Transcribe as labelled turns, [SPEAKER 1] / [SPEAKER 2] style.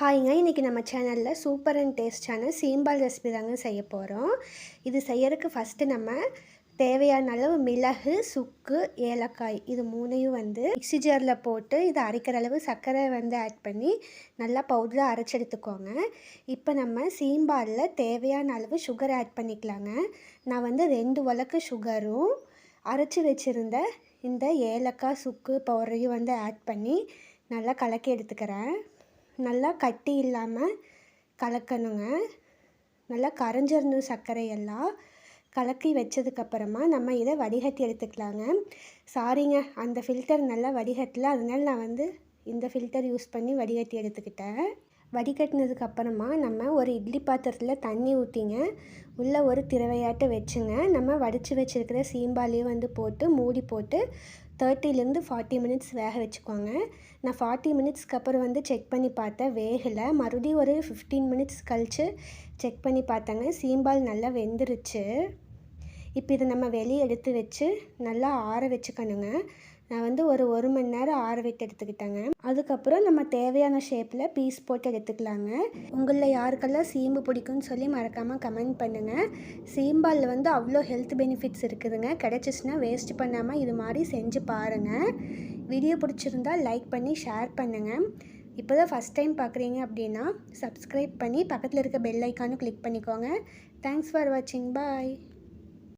[SPEAKER 1] ஹாய்ங்க இன்றைக்கி நம்ம சேனலில் சூப்பர் அண்ட் டேஸ்டான சீம்பால் ரெசிபி தாங்க செய்ய போகிறோம் இது செய்யறதுக்கு ஃபஸ்ட்டு நம்ம தேவையான அளவு மிளகு சுக்கு ஏலக்காய் இது மூணையும் வந்து மிக்சி ஜாரில் போட்டு இதை அரைக்கிற அளவு சர்க்கரை வந்து ஆட் பண்ணி நல்லா பவுடராக அரைச்செடுத்துக்கோங்க இப்போ நம்ம சீம்பாலில் தேவையான அளவு சுகர் ஆட் பண்ணிக்கலாங்க. நான் வந்து ரெண்டு உலக்கு சுகரும் அரைச்சி வச்சுருந்த இந்த ஏலக்காய் சுக்கு பவுடரையும் வந்து ஆட் பண்ணி நல்லா கலக்கி எடுத்துக்கிறேன். நல்லா கட்டி இல்லாமல் கலக்கணுங்க. நல்லா கரைஞ்சிடணும் சர்க்கரையெல்லாம். கலக்கி வச்சதுக்கப்புறமா நம்ம இதை வடிகட்டி எடுத்துக்கலாங்க. சாரிங்க அந்த ஃபில்டர் நல்லா வடிகட்டல. அதனால் நான் வந்து இந்த ஃபில்டர் யூஸ் பண்ணி வடிகட்டி எடுத்துக்கிட்டேன். வடிகட்டினதுக்கு அப்புறமா நம்ம ஒரு இட்லி பாத்திரத்தில் தண்ணி ஊற்றிங்க உள்ளே ஒரு திரவையாட்டை வச்சுங்க. நம்ம வடித்து வச்சுருக்கிற சீம்பாலையும் வந்து போட்டு மூடி போட்டு தேர்ட்டிலேருந்து ஃபார்ட்டி மினிட்ஸ் வேக வச்சுக்கோங்க. நான் ஃபார்ட்டி மினிட்ஸ்க்கு அப்புறம் வந்து செக் பண்ணி பார்த்தேன் வேகலை. மறுபடியும் ஒரு ஃபிஃப்டீன் மினிட்ஸ் கழித்து செக் பண்ணி பார்த்தேங்க. சீம்பால் நல்லா வெந்துருச்சு. இப்போ இதை நம்ம வெளியே எடுத்து வச்சு நல்லா ஆற வச்சுக்கணுங்க. நான் வந்து ஒரு ஒரு மணி நேரம் ஆற விட்டு எடுத்துக்கிட்டேங்க. அதுக்கப்புறம் நம்ம தேவையான ஷேப்பில் பீஸ் போட்டு எடுத்துக்கலாங்க. உங்களில் யாருக்கெல்லாம் சீம்பு பிடிக்கும்னு சொல்லி மறக்காமல் கமெண்ட் பண்ணுங்கள் சீம்பாலில் வந்து அவ்வளோ ஹெல்த் பெனிஃபிட்ஸ் இருக்குதுங்க. கிடச்சிச்சின்னா வேஸ்ட் பண்ணாமல் இது மாதிரி செஞ்சு பாருங்கள் வீடியோ பிடிச்சிருந்தா லைக் பண்ணி ஷேர் பண்ணுங்கள் இப்போ தான் ஃபஸ்ட் டைம் பார்க்குறீங்க அப்படின்னா சப்ஸ்கிரைப் பண்ணி பக்கத்தில் இருக்க பெல் ஐக்கானும் கிளிக் பண்ணிக்கோங்க. தேங்க்ஸ் ஃபார் வாட்சிங் பாய்